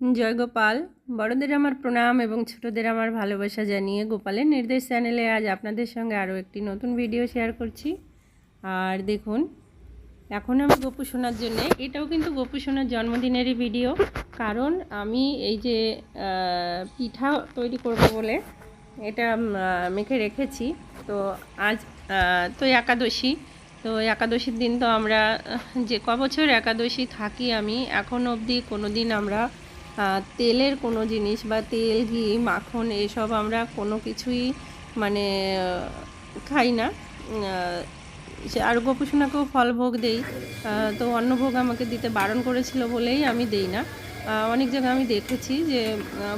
জয় গোপাল। বড়দের আমার প্রণাম এবং ছোটদের আমার ভালোবাসা জানিয়ে গোপালের নির্দেশ চ্যানেলে আজ আপনাদের সঙ্গে আরও একটি নতুন ভিডিও শেয়ার করছি। আর দেখুন, এখন আমি গোপু শোনার জন্যে, এটাও কিন্তু গোপু শোনার জন্মদিনেরই ভিডিও কারণ আমি এই যে পিঠা তৈরি করব বলে এটা মেখে রেখেছি। তো আজ তো একাদশী, তো একাদশীর দিন তো আমরা যে ক বছর একাদশী থাকি আমি, এখন অবধি কোনো দিন আমরা তেলের কোনো জিনিস বা তেল, ঘি, মাখন এসব আমরা কোনো কিছুই মানে খাই না। আর গোপুসোনাকেও ফল ভোগ দেই। তো অন্নভোগ আমাকে দিতে বারণ করেছিল বলেই আমি দেই না। অনেক জায়গায় আমি দেখেছি যে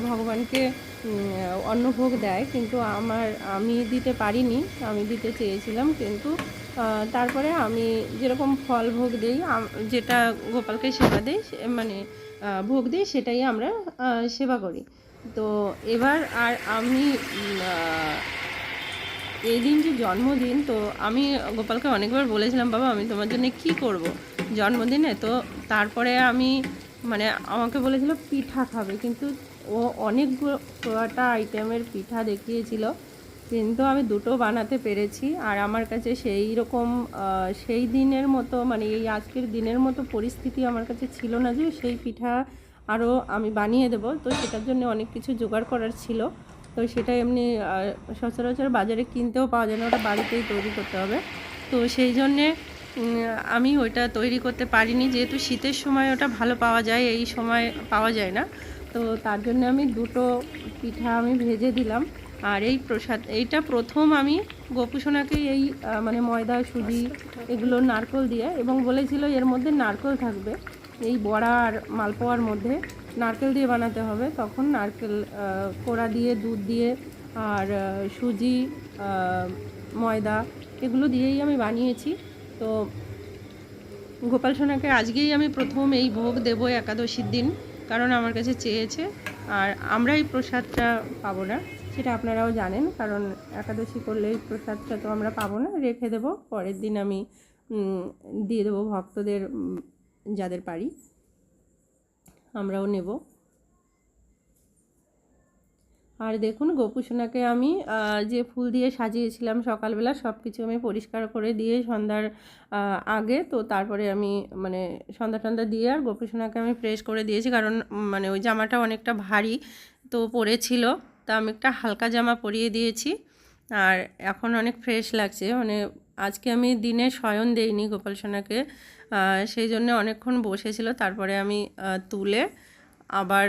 ভগবানকে অন্নভোগ দেয়, কিন্তু আমার, আমি দিতে পারিনি, আমি দিতে চেয়েছিলাম, কিন্তু তারপরে আমি যেরকম ফল ভোগ দিই যেটা গোপালকে সেবা দেই মানে ভোগ দিই, সেটাই আমরা সেবা করি। তো এবার আর আমি এই দিন যে জন্মদিন, তো আমি গোপালকে অনেকবার বলেছিলাম, বাবা, আমি তোমার জন্য কি করব জন্মদিনে? তো তারপরে আমি মানে আমাকে বলেছিল পিঠা খাবে, কিন্তু ও অনেকগুলো কটা আইটেমের পিঠা দেখিয়েছিল, কিন্তু আমি দুটো বানাতে পেরেছি। আর আমার কাছে সেই রকম সেই দিনের মতো মানে এই আজকের দিনের মতো পরিস্থিতি আমার কাছে ছিল না যে সেই পিঠা আরও আমি বানিয়ে দেবো। তো সেটার জন্য অনেক কিছু জোগাড় করার ছিল। তো সেটা এমনি সচরাচর বাজারে কিনতেও পাওয়া যায় না, ওটা বাড়িতেই তৈরি করতে হবে। তো সেই জন্যে আমি ওইটা তৈরি করতে পারিনি, যেহেতু শীতের সময় ওটা ভালো পাওয়া যায়, এই সময় পাওয়া যায় না। তো তার জন্য আমি দুটো পিঠা আমি ভেজে দিলাম। আর এই প্রসাদ, এইটা প্রথম আমি গোপুসোনাকে এই মানে ময়দা, সুজি এগুলো নারকল দিয়ে, এবং বলেছিল এর মধ্যে নারকল থাকবে। এই বড়া আর মালপোয়ার মধ্যে নারকেল দিয়ে বানাতে হবে। তখন নারকেল কোড়া দিয়ে, দুধ দিয়ে, আর সুজি ময়দা এগুলো দিয়েই আমি বানিয়েছি। তো গোপাল সোনাকে আজকেই আমি প্রথম এই ভোগ দেবো একাদশীর দিন, কারণ আমার কাছে চেয়েছে, আর আমরা এই প্রসাদটা পাবো না, সেটা আপনারাও জানেন, কারণ একাদশী করলে এই প্রসাদটা তো আমরা পাবো না, রেখে দেবো, পরের দিন আমি দিয়ে দেবো ভক্তদের যাদের পারি, আমরাও নেব। আর দেখুন, গোপুসোনাকে আমি যে ফুল দিয়ে সাজিয়েছিলাম সকালবেলা সব কিছু আমি পরিষ্কার করে দিয়ে সন্ধ্যার আগে, তো তারপরে আমি মানে সন্ধ্যা টন্ধা দিয়ে আর গোপুসোনাকে আমি ফ্রেশ করে দিয়েছি। কারণ মানে ওই জামাটা অনেকটা ভারী তো পরেছিল, তা আমি একটা হালকা জামা পরিয়ে দিয়েছি। আর এখন অনেক ফ্রেশ লাগছে মানে আজকে আমি দিনে শয়ন দেইনি গোপাল সোনাকে সেই জন্য অনেকক্ষণ বসেছিল। তারপরে আমি তুলে আবার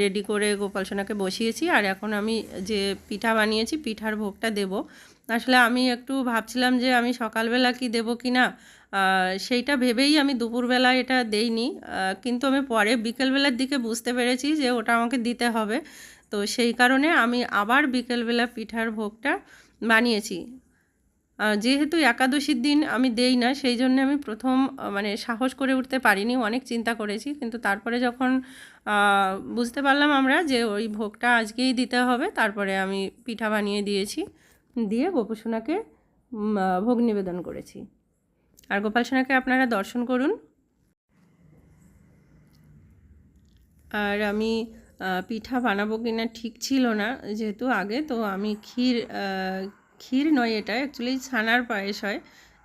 রেডি করে গোপাল সোনাকে বসিয়েছি। আর এখন আমি যে পিঠা বানিয়েছি, পিঠার ভোগটা দেব। আসলে আমি একটু ভাবছিলাম যে আমি সকালবেলা কি দেবো কি না সেইটা ভেবেই আমি দুপুরবেলা এটা দেইনি। কিন্তু আমি পরে বিকেলবেলার দিকে বুঝতে পেরেছি যে ওটা আমাকে দিতে হবে। তো সেই কারণে আমি আবার বিকেলবেলা পিঠার ভোগটা বানিয়েছি। যেহেতু একাদশীর দিন আমি দেই না, সেই জন্য আমি প্রথম মানে সাহস করে উঠতে পারিনি, অনেক চিন্তা করেছি। কিন্তু তারপরে যখন বুঝতে পারলাম আমরা যে ওই ভোগটা আজকেই দিতে হবে, তারপরে আমি পিঠা বানিয়ে দিয়েছি। দিয়ে গোপসোনাকে ভোগ নিবেদন করেছি। আর গোপাল সোনাকে আপনারা দর্শন করুন। আর আমি পিঠা বানাবো কিনা ঠিক ছিল না যেহেতু আগে, তো আমি ক্ষীর ক্ষীর নয় এটা অ্যাকচুয়ালি ছানার পায়েস হয়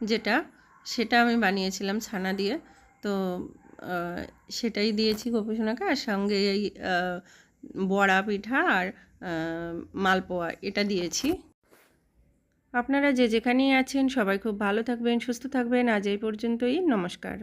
যেটা, সেটা আমি বানিয়েছিলাম ছানা দিয়ে। তো সেটাই দিয়েছি গোপীসোনাকে আর সঙ্গে এই বড়া পিঠা আর মালপোয়া এটা দিয়েছি। আপনারা যে যেখানেই আছেন সবাই খুব ভালো থাকবেন, সুস্থ থাকবেন। আজ এই পর্যন্তই, নমস্কার।